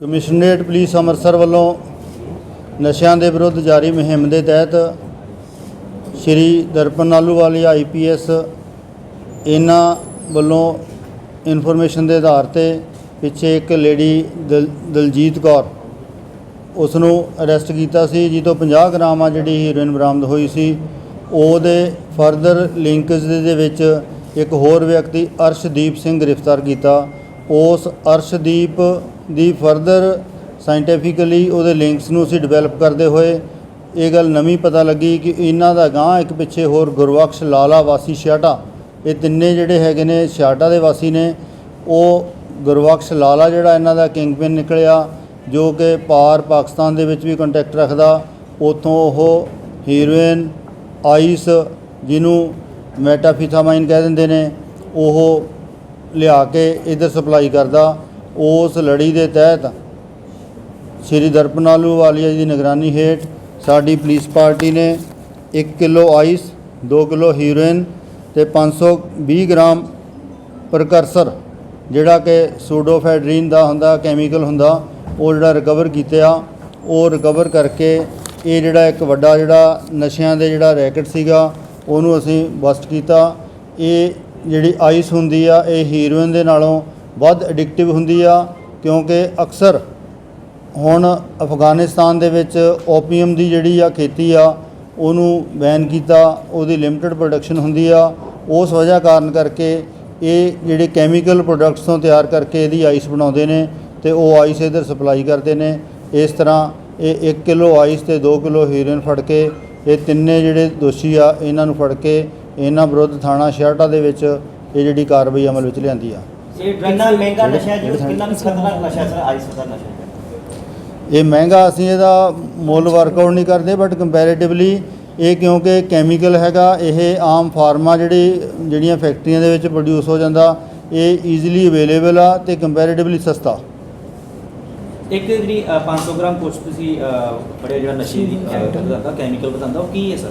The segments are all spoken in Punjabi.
ਕਮਿਸ਼ਨਰੇਟ ਪੁਲਿਸ ਅੰਮ੍ਰਿਤਸਰ ਵੱਲੋਂ ਨਸ਼ਿਆਂ ਦੇ ਵਿਰੁੱਧ ਜਾਰੀ ਮੁਹਿੰਮ ਦੇ ਤਹਿਤ ਸ਼੍ਰੀ ਦਰਪਨ ਆਲੂਵਾਲੀ ਆਈਪੀਐਸ ਇਹਨਾਂ ਵੱਲੋਂ ਇਨਫੋਰਮੇਸ਼ਨ ਦੇ ਆਧਾਰ ਤੇ ਪਿੱਛੇ ਇੱਕ ਲੇਡੀ ਦਲ- ਦਲਜੀਤ ਕੌਰ ਉਸ ਨੂੰ ਅਰੈਸਟ ਕੀਤਾ ਸੀ ਜਿਸ ਤੋਂ 50 ਗ੍ਰਾਮ ਆ ਜਿਹੜੀ ਹੀਰੋਇਨ ਬਰਾਮਦ ਹੋਈ ਸੀ। ਉਹਦੇ ਫਰਦਰ ਲਿੰਕਸ ਦੇ ਵਿੱਚ ਇੱਕ ਹੋਰ ਵਿਅਕਤੀ ਅਰਸ਼ਦੀਪ ਸਿੰਘ ਗ੍ਰਿਫਤਾਰ ਕੀਤਾ। ਉਸ ਅਰਸ਼ਦੀਪ ਦੀ ਫਰਦਰ ਸਾਇੰਟੀਫਿਕਲੀ ਉਹਦੇ ਲਿੰਕਸ ਨੂੰ ਅਸੀਂ ਡਿਵੈਲਪ ਕਰਦੇ ਹੋਏ, ਇਹ ਗੱਲ ਨਵੀਂ ਪਤਾ ਲੱਗੀ ਕਿ ਇਹਨਾਂ ਦਾ ਗਾਂ ਇੱਕ ਪਿੱਛੇ ਹੋਰ ਗੁਰਬਖਸ਼ ਲਾਲਾ ਵਾਸੀ ਛਿਆਟਾ, ਇਹ ਤਿੰਨੇ ਜਿਹੜੇ ਹੈਗੇ ਨੇ ਛਿਆਟਾ ਦੇ ਵਾਸੀ ਨੇ, ਉਹ ਗੁਰਬਖਸ਼ ਲਾਲਾ ਜਿਹੜਾ ਇਹਨਾਂ ਦਾ ਕਿੰਗਪਿਨ ਨਿਕਲਿਆ, ਜੋ ਕਿ ਪਾਰ ਪਾਕਿਸਤਾਨ ਦੇ ਵਿੱਚ ਵੀ ਕੰਟੈਕਟ ਰੱਖਦਾ, ਉਥੋਂ ਉਹ ਹੀਰੋਇਨ ਆਈਸ ਜਿਹਨੂੰ ਮੈਟਾਫੀਥਾਮਾਈਨ ਕਹਿ ਦਿੰਦੇ ਨੇ, ਉਹ ਲਿਆ ਕੇ ਇਧਰ ਸਪਲਾਈ ਕਰਦਾ ਉਸ ਲੜੀ ਦੇ ਤਹਿਤ ਸ਼੍ਰੀ ਦਰਪਨਾਲੂ ਵਾਲੀਆ ਜੀ ਦੀ ਨਿਗਰਾਨੀ ਹੇਠ ਸਾਡੀ ਪੁਲਿਸ ਪਾਰਟੀ ਨੇ 1 ਕਿਲੋ ਆਈਸ 2 ਕਿਲੋ ਹੀਰੋਇਨ ਤੇ 520 ਗ੍ਰਾਮ ਪ੍ਰਕਰਸਰ, ਜਿਹੜਾ ਕਿ ਸੂਡੋਫੈਡਰੀਨ ਦਾ ਹੁੰਦਾ, ਕੈਮੀਕਲ ਹੁੰਦਾ, ਉਹ ਜਿਹੜਾ ਰਿਕਵਰ ਕੀਤਾ ਉਹ ਰਿਕਵਰ ਕਰਕੇ ਇਹ ਜਿਹੜਾ ਇੱਕ ਵੱਡਾ ਜਿਹੜਾ ਨਸ਼ਿਆਂ ਦੇ ਜਿਹੜਾ ਰੈਕਟ ਸੀਗਾ, ਉਹਨੂੰ ਅਸੀਂ ਬਸਟ ਕੀਤਾ। ਇਹ ਜਿਹੜੀ ਆਈਸ ਹੁੰਦੀ ਆ, ਇਹ ਹੀਰੋਇਨ ਦੇ ਨਾਲੋਂ ਵੱਧ ਐਡਿਕਟਿਵ ਹੁੰਦੀ ਆ, ਕਿਉਂਕਿ ਅਕਸਰ ਹੁਣ ਅਫਗਾਨਿਸਤਾਨ ਦੇ ਵਿੱਚ ਓਪੀਅਮ ਦੀ ਜਿਹੜੀ ਆ ਖੇਤੀ ਆ, ਉਹਨੂੰ ਬੈਨ ਕੀਤਾ, ਉਹਦੀ ਲਿਮਟਿਡ ਪ੍ਰੋਡਕਸ਼ਨ ਹੁੰਦੀ ਆ। ਉਸ ਵਜ੍ਹਾ ਕਾਰਨ ਕਰਕੇ ਇਹ ਜਿਹੜੇ ਕੈਮੀਕਲ ਪ੍ਰੋਡਕਟਸ ਤੋਂ ਤਿਆਰ ਕਰਕੇ ਇਹਦੀ ਆਈਸ ਬਣਾਉਂਦੇ ਨੇ ਤੇ ਉਹ ਆਈਸ ਇਧਰ ਸਪਲਾਈ ਕਰਦੇ ਨੇ। ਇਸ ਤਰ੍ਹਾਂ ਇਹ 1 ਕਿਲੋ ਆਈਸ ਤੇ 2 ਕਿਲੋ ਹੀਰੋਇਨ ਫੜ ਕੇ, ਇਹ ਤਿੰਨੇ ਜਿਹੜੇ ਦੋਸ਼ੀ ਆ, ਇਹਨਾਂ ਨੂੰ ਫੜ ਕੇ, ਇਹਨਾਂ ਵਿਰੁੱਧ ਥਾਣਾ ਸ਼ਹਿਰਟਾ ਦੇ ਵਿੱਚ ਇਹ ਜਿਹੜੀ ਕਾਰਵਾਈ ਅਮਲ ਵਿੱਚ ਲਿਆਂਦੀ ਆ। ਕਿੰਨਾ ਮਹਿੰਗਾ ਨਸ਼ਾ ਹੈ ਜੀ? ਕਿੰਨਾ ਕੁ ਖਤਰਨਾਕ ਨਸ਼ਾ ਹੈ ਸਰ ਆਈਸ ਦਾ ਨਸ਼ਾ? ਇਹ ਮਹਿੰਗਾ ਅਸੀਂ ਇਹਦਾ ਮੁੱਲ ਵਰਕਆਊਟ ਨਹੀਂ ਕਰਦੇ ਬਟ ਕੰਪੈਰੀਟਿਵਲੀ ਇਹ ਕਿਉਂਕਿ ਕੈਮੀਕਲ ਹੈਗਾ ਇਹ ਆਮ ਫਾਰਮਾ ਜਿਹੜੀ ਜਿਹੜੀਆਂ ਫੈਕਟਰੀਆਂ ਦੇ ਵਿੱਚ ਪ੍ਰੋਡਿਊਸ ਹੋ ਜਾਂਦਾ ਇਹ ਈਜ਼ੀਲੀ ਅਵੇਲੇਬਲ ਆ ਤੇ ਕੰਪੈਰੀਟਿਵਲੀ ਸਸਤਾ। ਇੱਕ ਜਿਹੜੀ ਅ, 500 ਗ੍ਰਾਮ ਕੁਛ ਤੁਸੀਂ ਬੜੇ ਜਿਹੜਾ ਨਸ਼ੇ ਦਾ ਕੈਮੀਕਲ ਬਤਾਉਂਦਾ ਉਹ ਕੀ ਹੈ ਸਰ?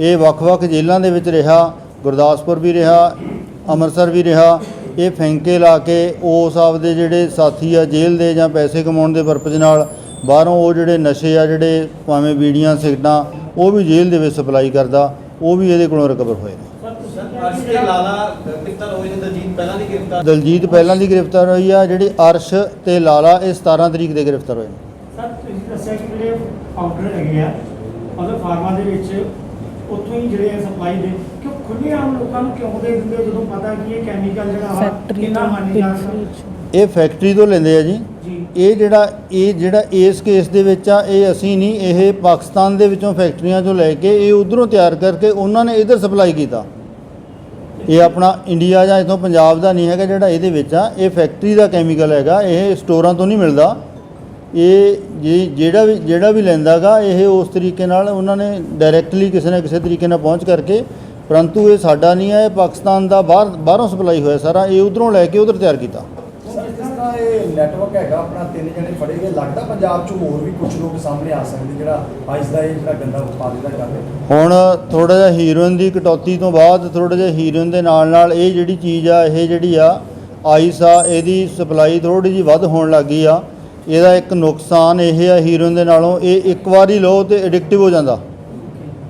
ਇਹ ਵੱਖ-ਵੱਖ ਜੇਲ੍ਹਾਂ ਦੇ ਵਿੱਚ ਰਿਹਾ ਗੁਰਦਾਸਪੁਰ ਵੀ ਰਿਹਾ ਅੰਮ੍ਰਿਤਸਰ ਵੀ ਰਿਹਾ। ਇਹ ਫੈਂਕੇ ਲਾ ਕੇ ਉਸ ਆਪਦੇ ਜਿਹੜੇ ਸਾਥੀ ਆ ਜੇਲ੍ਹ ਦੇ ਜਾਂ ਪੈਸੇ ਕਮਾਉਣ ਦੇ ਪਰਪਸ ਨਾਲ ਬਾਹਰੋਂ ਉਹ ਜਿਹੜੇ ਨਸ਼ੇ ਆ ਜਿਹੜੇ ਭਾਵੇਂ ਬੀੜੀਆਂ ਸਿਗਟਾਂ ਉਹ ਵੀ ਜੇਲ੍ਹ ਦੇ ਵਿੱਚ ਸਪਲਾਈ ਕਰਦਾ ਉਹ ਵੀ ਇਹਦੇ ਕੋਲੋਂ ਰਿਕਵਰ ਹੋਏ ਨੇ। ਅਰਸ਼ ਤੇ ਲਾਲਾ ਗ੍ਰਿਫਤਾਰ ਹੋਏ ਨੇ ਦਲਜੀਤ ਪਹਿਲਾਂ ਦੀ ਗ੍ਰਿਫਤਾਰ ਦਲਜੀਤ ਪਹਿਲਾਂ ਦੀ ਗ੍ਰਿਫਤਾਰ ਹੋਈ ਆ ਜਿਹੜੀ ਅਰਸ਼ ਤੇ ਲਾਲਾ ਇਹ 17 ਤਰੀਕ ਦੇ ਗ੍ਰਿਫਤਾਰ ਹੋਏ ਨੇ। ਸਰ ਤੁਸੀਂ ਦੱਸਿਆ ਕਿ ਜਿਹੜੇ ਪਾਊਡਰ ਹੈਗੇ ਆ ਮਤਲਬ ਫਾਰਮਾ ਦੇ ਵਿੱਚ ਉੱਥੋਂ ਹੀ ਜਿਹੜੇ ਸਪਲਾਈ ਦੇ ਕਿਉਂ ਖੁੱਲੇ ਆਮ ਲੋਕਾਂ ਨੂੰ ਕਿਉਂ ਦੇ ਦਿੰਦੇ ਜਦੋਂ ਪਤਾ ਕਿ ਇਹ ਕੈਮੀਕਲ ਜਿਹੜਾ ਵਾ ਫੈਕਟਰੀ ਕਿੰਨਾ ਤੋਂ ਹਾਨੀਕਾਰਕ ਇਹ ਫੈਕਟਰੀ ਤੋਂ ਲੈਂਦੇ ਆ ਜੀ। ਜੀ। ਇਹ ਜਿਹੜਾ ਇਹ ਜਿਹੜਾ ਇਸ ਕੇਸ ਦੇ ਵਿੱਚ ਆ ਇਹ ਅਸੀਂ ਨਹੀਂ ਇਹ ਪਾਕਿਸਤਾਨ ਦੇ ਵਿੱਚੋਂ ਫੈਕਟਰੀਆਂ ਚੋਂ ਲੈ ਕੇ ਇਹ ਉਧਰੋਂ ਤਿਆਰ ਕਰਕੇ ਉਹਨਾਂ ਨੇ ਇਧਰ ਸਪਲਾਈ ਕੀਤਾ। ਇਹ ਆਪਣਾ ਇੰਡੀਆ ਜਾਂ ਇਥੋਂ ਪੰਜਾਬ ਦਾ ਨਹੀਂ ਹੈਗਾ ਜਿਹੜਾ ਇਹਦੇ ਵਿੱਚ ਆ ਇਹ ਫੈਕਟਰੀ ਦਾ ਕੈਮੀਕਲ ਹੈਗਾ ਇਹ ਸਟੋਰਾਂ ਤੋਂ ਨਹੀਂ ਮਿਲਦਾ। ਇਹ ਜੇ ਜਿਹੜਾ ਵੀ ਜਿਹੜਾ ਵੀ ਲੈਂਦਾਗਾ ਇਹ ਉਸ ਤਰੀਕੇ ਨਾਲ ਉਹਨਾਂ ਨੇ ਡਾਇਰੈਕਟਲੀ ਕਿਸੇ ਨਾ ਕਿਸੇ ਤਰੀਕੇ ਨਾਲ ਪਹੁੰਚ ਕਰਕੇ ਪਰੰਤੂ ਇਹ ਸਾਡਾ ਨਹੀਂ ਹੈ ਇਹ ਪਾਕਿਸਤਾਨ ਦਾ ਬਾਹਰ ਬਾਹਰੋਂ ਸਪਲਾਈ ਹੋਇਆ ਸਾਰਾ ਇਹ ਉਧਰੋਂ ਲੈ ਕੇ ਉਧਰ ਤਿਆਰ ਕੀਤਾ। ਸਰ ਜਿਸ ਤਰ੍ਹਾਂ ਇਹ ਨੈਟਵਰਕ ਹੈਗਾ ਆਪਣਾ ਤਿੰਨ ਜਣੇ ਫੜੇ ਗਏ। ਲੱਗਦਾ ਪੰਜਾਬ 'ਚ ਹੋਰ ਵੀ ਕੁਝ ਲੋਕ ਸਾਹਮਣੇ ਆ ਸਕਦੇ ਜਿਹੜਾ ਆਈਸ ਦਾ ਇਹ ਜਿਹੜਾ ਗੰਦਾ ਵਪਾਰ ਜਿਹੜਾ ਕਰ ਰਹੇ ਹੁਣ ਥੋੜਾ ਜਿਹਾ ਹੀਰੋਇਨ ਦੀ ਕਟੌਤੀ ਤੋਂ ਬਾਅਦ ਥੋੜਾ ਜਿਹਾ ਹੀਰੋਇਨ ਦੇ ਨਾਲ ਨਾਲ ਇਹ ਜਿਹੜੀ ਚੀਜ਼ ਆ ਇਹ ਜਿਹੜੀ ਆ ਆਈਸ ਆ ਇਹਦੀ ਸਪਲਾਈ ਥੋੜੀ ਜਿਹੀ ਵੱਧ ਹੋਣ ਲੱਗੀ ਆ। ਇਹਦਾ ਇੱਕ ਨੁਕਸਾਨ ਇਹ ਆ ਹੀਰੋਇਨ ਦੇ ਨਾਲੋਂ ਇਹ ਇੱਕ ਵਾਰੀ ਲਓ ਤੇ ਐਡਿਕਟਿਵ ਹੋ ਜਾਂਦਾ।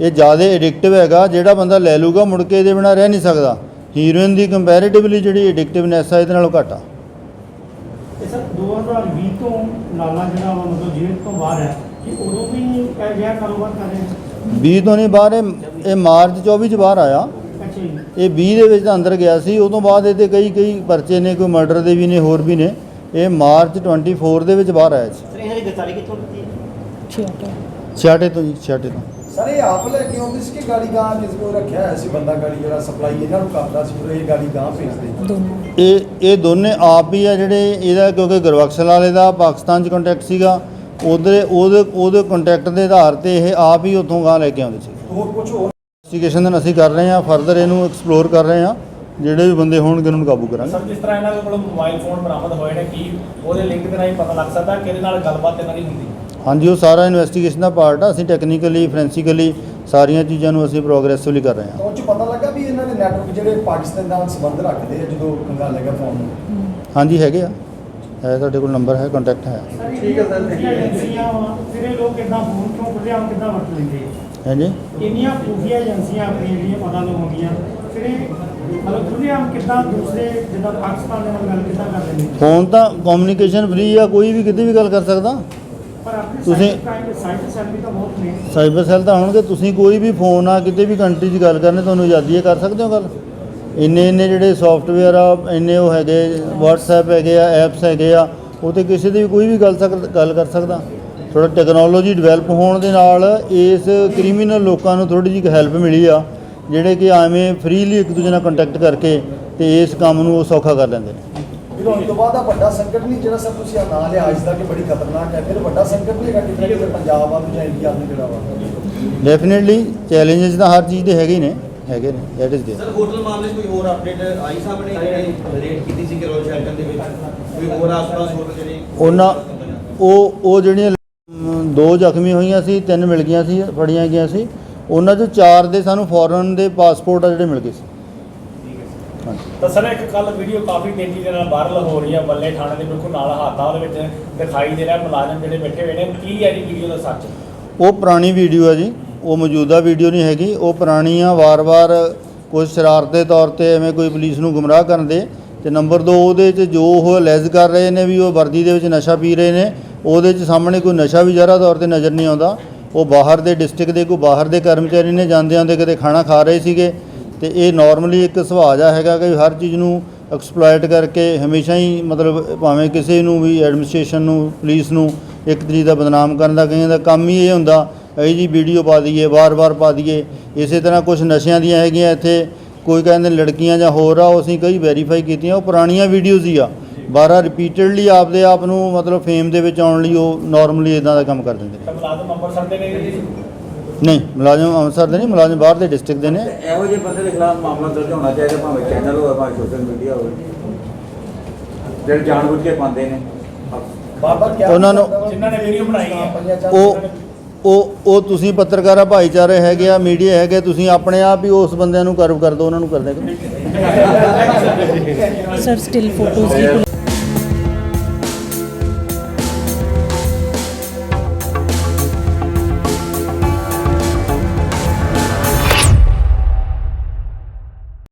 ਇਹ ਜ਼ਿਆਦਾ ਐਡਿਕਟਿਵ ਹੈਗਾ ਜਿਹੜਾ ਬੰਦਾ ਲੈ ਲੂਗਾ ਮੁੜ ਕੇ ਇਹਦੇ ਬਿਨਾਂ ਰਹਿ ਨਹੀਂ ਸਕਦਾ। ਹੀਰੋਇਨ ਦੀ ਕੰਪੈਰੀਟਿਵਲੀ ਜਿਹੜੀ ਐਡਿਕਟਿਵਨੈਸ ਆ ਇਹਦੇ ਨਾਲੋਂ ਘੱਟ ਆ। ਤੇ ਸਰ 2020 ਤੋਂ ਲਾਲਾ ਜਿਹੜਾ ਮਤਲਬ ਜੇਲ੍ਹ ਤੋਂ ਬਾਹਰ ਹੈ ਕਿ ਉਦੋਂ ਵੀ ਇਹ ਜਿਹਾ ਕਾਰੋਬਾਰ ਕਰ ਰਹੇ ਨੇ 20 ਤੋਂ ਨਹੀਂ ਬਾਹਰ ਇਹ ਇਹ ਮਾਰਚ 24 ਚ ਬਾਹਰ ਆਇਆ। ਇਹ 20 ਦੇ ਵਿੱਚ ਤਾਂ ਅੰਦਰ ਗਿਆ ਸੀ ਉਦੋਂ ਬਾਅਦ ਇਹਦੇ ਕਈ ਕਈ ਪਰਚੇ ਨੇ ਕੋਈ ਮਰਡਰ ਦੇ ਵੀ ਨੇ ਹੋਰ ਵੀ ਨੇ। ਇਹ ਮਾਰਚ 24 ਦੇ ਵਿੱਚ ਬਾਹਰ ਆਇਆ ਸੀ। ਸਰ ਇਹਨਾਂ ਦੀ ਗ੍ਰਿਫਤਾਰੀ ਕਿੱਥੋਂ ਕੀਤੀ? ਛਿਆਟੇ ਤੋਂ ਜੀ ਛਿਆਟੇ ਤੋਂ। ਸਰ ਇਹ ਆਪ ਲੈ ਕੇ ਆਉਂਦੇ ਸੀ ਕਿ ਗਾੜੀ ਗਾਂ ਕਿਸ ਕੋਲ ਰੱਖਿਆ ਹੋਇਆ ਸੀ ਬੰਦਾ ਗਾੜੀ ਜਿਹੜਾ ਸਪਲਾਈ ਇਹਨਾਂ ਨੂੰ ਕਰਦਾ ਸੀ ਫਿਰ ਇਹ ਗਾੜੀ ਗਾਂ ਭੇਜਦੇ ਇਹ ਇਹ ਦੋਨੇ ਆਪ ਹੀ ਆ ਜਿਹੜੇ ਇਹਦਾ ਕਿਉਂਕਿ ਗੁਰਬਖਸ਼ ਵਾਲੇ ਦਾ ਪਾਕਿਸਤਾਨ 'ਚ ਕੰਟੈਕਟ ਸੀਗਾ ਉਹਦੇ ਉਹਦੇ ਉਹਦੇ ਕੰਟੈਕਟ ਦੇ ਆਧਾਰ ਤੇ ਇਹ ਆਪ ਹੀ ਉੱਥੋਂ ਗਾਂ ਲੈ ਕੇ ਆਉਂਦੇ ਸੀ। ਹੋਰ ਕੁਝ ਹੋਰ? ਇਨਵੈਸਟੀਗੇਸ਼ਨ ਅਸੀਂ ਕਰ ਰਹੇ ਹਾਂ ਫਰਦਰ ਇਹਨੂੰ ਐਕਸਪਲੋਰ ਕਰ ਰਹੇ ਹਾਂ। ਜਿਹੜੇ ਵੀ ਬੰਦੇ ਹੋਣਗੇ ਉਹਨਾਂ ਨੂੰ ਕਾਬੂ ਕਰਾਂਗੇ। ਸਰ ਜਿਸ ਤਰ੍ਹਾਂ ਇਹਨਾਂ ਕੋਲ ਮੋਬਾਈਲ ਫੋਨ ਬਰਾਮਦ ਹੋਏ ਨੇ? ਕੀ ਉਹਦੇ ਲਿੰਕ ਦੇ ਰਾਹੀਂ ਪਤਾ ਲੱਗ ਸਕਦਾ? ਕਿ ਇਹਦੇ ਨਾਲ ਗੱਲਬਾਤ ਇਹਨਾਂ ਦੀ ਹੁੰਦੀ? ਹਾਂਜੀ ਉਹ ਸਾਰਾ ਇਨਵੈਸਟੀਗੇਸ਼ਨ ਦਾ ਪਾਰਟ ਆ। ਅਸੀਂ ਟੈਕਨੀਕਲੀ ਫੋਰੈਂਸਿਕਲੀ ਸਾਰੀਆਂ ਚੀਜ਼ਾਂ ਨੂੰ ਅਸੀਂ ਪ੍ਰੋਗਰੈਸਿਵਲੀ ਕਰ ਰਹੇ ਹਾਂ। ਤਾਂ ਉਹ 'ਚ ਪਤਾ ਲੱਗਾ ਵੀ ਇਹਨਾਂ ਦੇ ਨੈਟਵਰਕ ਜਿਹੜੇ ਪਾਕਿਸਤਾਨ ਨਾਲ ਸੰਬੰਧ ਰੱਖਦੇ ਆ ਜਦੋਂ ਕੰਗਾਲ ਲੱਗਾ ਫੋਨ ਨੂੰ? ਹਾਂਜੀ ਹੈਗੇ ਆ। ਹੈ ਤੁਹਾਡੇ ਕੋਲ ਨੰਬਰ ਹੈ ਕੰਟੈਕਟ ਹੈ। ਠੀਕ ਹੈ ਸਰ ਏਜੰਸੀਆਂ ਵਾਂ, ਫਿਰ ਇਹ ਲੋਕ ਇਦਾਂ ਫੋਨ ਕਿਉਂ ਖੁੱਲਿਆ ਕਿੱਦਾਂ ਵਰਤ ਲੈਂਦੇ? ਹਾਂਜੀ। ਇੰਨੀਆਂ ਖੂਫੀਆ ਏਜੰਸੀਆਂ ਆਪਣੀਆਂ ਜਿਹੜੀਆਂ ਪਤਾ ਲਗਾਉਂਦੀਆਂ ਫਿਰ ਇਹ ਮਤਲਬ ਖੁੱਲਿਆ ਕਿੱਦਾਂ ਦੂਸਰੇ ਜਿੱਦਾਂ ਪਾਕਿਸਤਾਨ ਦੇ ਨਾਲ ਗੱਲ ਕਿੱਦਾਂ ਕਰ ਲੈਂਦੇ ਫੋਨ ਤਾਂ ਕਮਿਊਨੀਕੇਸ਼ਨ ਫ੍ਰੀ ਆ ਕੋਈ ਵੀ ਕਿਤੇ ਵੀ ਗੱਲ ਕਰ ਸਕਦਾ। ਪਰ ਆਪਣੀ ਤੁਸੀਂ- ਸਾਈਟ ਸਾਈਟ ਸੈਲ ਵੀ ਤਾਂ ਬਹੁਤ ਨੇ। ਸਾਈਬਰ ਸੈੱਲ ਤਾਂ ਹੋਣਗੇ ਤੁਸੀਂ ਕੋਈ ਵੀ ਫੋਨ ਆ ਕਿਤੇ ਵੀ ਕੰਟਰੀ 'ਚ ਗੱਲ ਕਰਨੀ ਤੁਹਾਨੂੰ ਆਜ਼ਾਦੀ ਹੈ ਕਰ ਸਕਦੇ ਹੋ ਗੱਲ। ਇੰਨੇ ਇੰਨੇ ਜਿਹੜੇ ਸੌਫਟਵੇਅਰ ਆ ਇੰਨੇ ਉਹ ਹੈਗੇ WhatsApp ਹੈਗੇ ਆ ਐਪਸ ਹੈਗੇ ਆ ਉਹ ਤੇ ਕਿਸੇ ਦੀ ਵੀ ਕੋਈ ਵੀ ਗੱਲ ਸਕ- ਗੱਲ ਕਰ ਸਕਦਾ। ਥੋੜਾ ਟੈਕਨੋਲੋਜੀ ਡਿਵੈਲਪ ਹੋਣ ਦੇ ਨਾਲ ਇਸ ਕ੍ਰਿਮੀਨਲ ਲੋਕਾਂ ਨੂੰ ਥੋੜੀ ਜਿਹੀ ਹੈਲਪ ਮਿਲੀ ਆ। ਜਿਹੜੇ ਕਿ ਐਵੇਂ ਫ੍ਰੀਲੀ ਇੱਕ ਦੂਜੇ ਨਾਲ ਕੰਟੈਕਟ ਕਰਕੇ ਤੇ ਇਸ ਕੰਮ ਨੂੰ ਉਹ ਸੌਖਾ ਕਰ ਲੈਂਦੇ ਨੇ। ਫਿਰ ਹੁਣ ਤੋਂ ਬਾਅਦ ਆ ਵੱਡਾ ਸੰਕਟ ਨਹੀਂ ਜਿਹੜਾ ਸਰ ਤੁਸੀਂ ਆ ਨਾਂ ਲਿਆ ਅੱਜ ਦਾ ਕਿ ਬੜੀ ਖਤਰਨਾਕ ਹੈ। ਫਿਰ ਵੱਡਾ ਸੰਕਟ ਨਹੀਂ ਹੈਗਾ ਕਿਤੇ ਕਿਤੇ ਪੰਜਾਬ ਵੱਲ ਨੂੰ ਜਾਂ ਇੰਡੀਆ ਨੂੰ ਜਿਹੜਾ ਵਾ। ਡੈਫੀਨਿਟਲੀ ਚੈਲੰਜਸ ਤਾਂ ਹਰ ਚੀਜ਼ ਦੇ ਹੈਗੇ ਨੇ ਹੈਗੇ ਨੇ ਦੈਟ ਇਜ਼ ਸਰ ਹੋਟਲ ਮਾਮਲੇ 'ਚ ਕੋਈ ਹੋਰ ਅਪਡੇਟ ਆਈ ਸਾਹਮਣੇ ਜਿਹੜੇ ਰੇਟ ਕੀਤੀ ਸੀ ਕਿਰੋਲ ਸ਼ੈਲਟਰ ਦੇ ਵਿੱਚ? ਕੋਈ ਹੋਰ ਆਸ-ਪਾਸ ਹੋਰ ਜਿਹੜੇ ਉਹਨਾਂ ਉਹ ਉਹ ਜਿਹੜੀਆਂ ਦੋ ਜ਼ਖਮੀ ਹੋਈਆਂ ਸੀ ਤਿੰਨ ਮਿਲ ਗਈਆਂ ਸੀ ਫੜੀਆਂ ਗਈਆਂ ਸੀ। ਉਹਨਾਂ ਚੋਂ ਚਾਰ ਦੇ ਸਾਨੂੰ ਫੋਰਨ ਦੇ ਪਾਸਪੋਰਟ ਆ ਜਿਹੜੇ ਮਿਲ ਗਏ ਸੀ। ਤਾਂ ਸਰ ਇੱਕ ਕੱਲ ਵੀਡੀਓ ਕਾਫੀ ਤੇਜ਼ੀ ਦੇ ਨਾਲ ਵਾਇਰਲ ਹੋ ਰਹੀ ਹੈ ਬੱਲੇ ਥਾਣੇ ਦੇ ਬਿਲਕੁਲ ਨਾਲ ਹਾਤਾ ਉਹਦੇ ਵਿੱਚ ਦਿਖਾਈ ਦੇ ਰਿਹਾ ਮੁਲਾਜ਼ਮ ਜਿਹੜੇ ਬੈਠੇ ਹੋਏ ਨੇ ਕੀ ਹੈ ਜੀ ਵੀਡੀਓ ਦਾ ਸੱਚ? ਉਹ ਪੁਰਾਣੀ ਵੀਡੀਓ ਹੈ ਜੀ ਉਹ ਮੌਜੂਦਾ ਵੀਡੀਓ ਨਹੀਂ ਹੈਗੀ ਉਹ ਪੁਰਾਣੀ ਆ ਵਾਰ-ਵਾਰ ਕੋਈ ਸ਼ਰਾਰਤ ਦੇ ਤੌਰ ਤੇ ਐਵੇਂ ਕੋਈ ਪੁਲਿਸ ਨੂੰ ਗੁੰਮਰਾਹ ਕਰਨ ਦੇ ਤੇ ਨੰਬਰ 2 ਉਹਦੇ 'ਚ ਜੋ ਉਹ ਲੈਜ਼ ਕਰ ਰਹੇ ਨੇ ਵੀ ਉਹ ਵਰਦੀ ਦੇ ਵਿੱਚ ਨਸ਼ਾ ਪੀ ਰਹੇ ਨੇ ਉਹਦੇ 'ਚ ਸਾਹਮਣੇ ਕੋਈ ਨਸ਼ਾ ਵੀ ਜ਼ਰਾ ਤੌਰ ਤੇ ਨਜ਼ਰ ਨਹੀਂ ਆਉਂਦਾ ਉਹ ਬਾਹਰ ਦੇ ਡਿਸਟ੍ਰਿਕਟ ਦੇ ਕੋਈ ਬਾਹਰ ਦੇ ਕਰਮਚਾਰੀ ਨੇ ਜਾਂਦੇ ਆਉਂਦੇ ਕਿਤੇ ਖਾਣਾ ਖਾ ਰਹੇ ਸੀਗੇ ਤੇ ਇਹ ਨਾਰਮਲੀ ਇੱਕ ਸੁਭਾਅ ਜਿਹਾ ਹੈਗਾ ਕਿ ਹਰ ਚੀਜ਼ ਨੂੰ ਐਕਸਪਲੋਇਟ ਕਰਕੇ ਹਮੇਸ਼ਾ ਹੀ ਮਤਲਬ ਭਾਵੇਂ ਕਿਸੇ ਨੂੰ ਵੀ ਐਡਮਿਨਿਸਟ੍ਰੇਸ਼ਨ ਨੂੰ ਪੁਲਿਸ ਨੂੰ ਇੱਕ ਤਰੀਕੇ ਦਾ ਬਦਨਾਮ ਕਰਨ ਦਾ ਕਈਆਂ ਦਾ ਕੰਮ ਹੀ ਇਹ ਹੁੰਦਾ ਇਹ ਜੀ ਵੀਡੀਓ ਪਾ ਦਈਏ, ਵਾਰ-ਵਾਰ ਪਾ ਦਈਏ, ਇਸੇ ਤਰ੍ਹਾਂ ਕੁਝ ਨਸ਼ਿਆਂ ਦੀਆਂ ਹੈਗੀਆਂ ਇੱਥੇ, ਕੋਈ ਕਹਿੰਦੇ ਲੜਕੀਆਂ ਜਾਂ ਹੋਰ ਆ, ਉਹ ਅਸੀਂ ਕਈ ਵੈਰੀਫਾਈ ਕੀਤੀਆਂ, ਉਹ ਪੁਰਾਣੀਆਂ ਵੀਡੀਓਜ਼ ਹੀ ਆ। ਬਾਰਾਂ ਰਿਪੀਟਡਲੀ ਆਪਦੇ ਆਪ ਨੂੰ ਮਤਲਬ ਫੇਮ ਦੇ ਵਿੱਚ ਆਉਣ ਲਈ ਉਹ ਨਾਰਮਲੀ ਇਦਾਂ ਦਾ ਕੰਮ ਕਰ ਦਿੰਦੇ ਨੇ। ਮੁਲਾਜ਼ਮ ਅੰਮ੍ਰਿਤਸਰ ਦੇ ਨੇ ਜੀ? ਨਹੀਂ ਮੁਲਾਜ਼ਮ ਅੰਮ੍ਰਿਤਸਰ ਦੇ ਨਹੀਂ ਮੁਲਾਜ਼ਮ ਬਾਹਰ ਦੇ ਡਿਸਟ੍ਰਿਕਟ ਦੇ ਨੇ। ਇਹੋ ਜਿਹੇ ਬੰਦੇ ਦੇ ਖਿਲਾਫ ਮਾਮਲਾ ਦਰਜ ਹੋਣਾ ਚਾਹੀਦਾ ਭਾਵੇਂ ਚੈਨਲ ਹੋਵੇ ਭਾਵੇਂ ਸੋਸ਼ਲ ਮੀਡੀਆ ਹੋਵੇ। ਜਿਹੜੇ ਜਾਣਬੁੱਝ ਕੇ ਪਾਉਂਦੇ ਨੇ। ਬਾਬਾ ਕਿਆ ਉਹਨਾਂ ਨੂੰ- ਜਿਨ੍ਹਾਂ ਨੇ ਵੀਡੀਓ ਬਣਾਈ ਹੈ। ਉਹ ਉਹ ਉਹ ਤੁਸੀਂ ਪੱਤਰਕਾਰਾ ਭਾਈਚਾਰੇ ਹੈਗੇ ਆ ਮੀਡੀਆ ਹੈਗੇ ਤੁਸੀਂ ਆਪਣੇ ਆਪ ਹੀ ਉਸ ਬੰਦਿਆਂ ਨੂੰ ਕਰਵ ਕਰ ਦਿਓ ਉਹਨਾਂ ਨੂੰ ਕਰ। ਦਿਓ ਸਰ ਸਟਿਲ ਫੋਟੋਜ਼ ਦੀ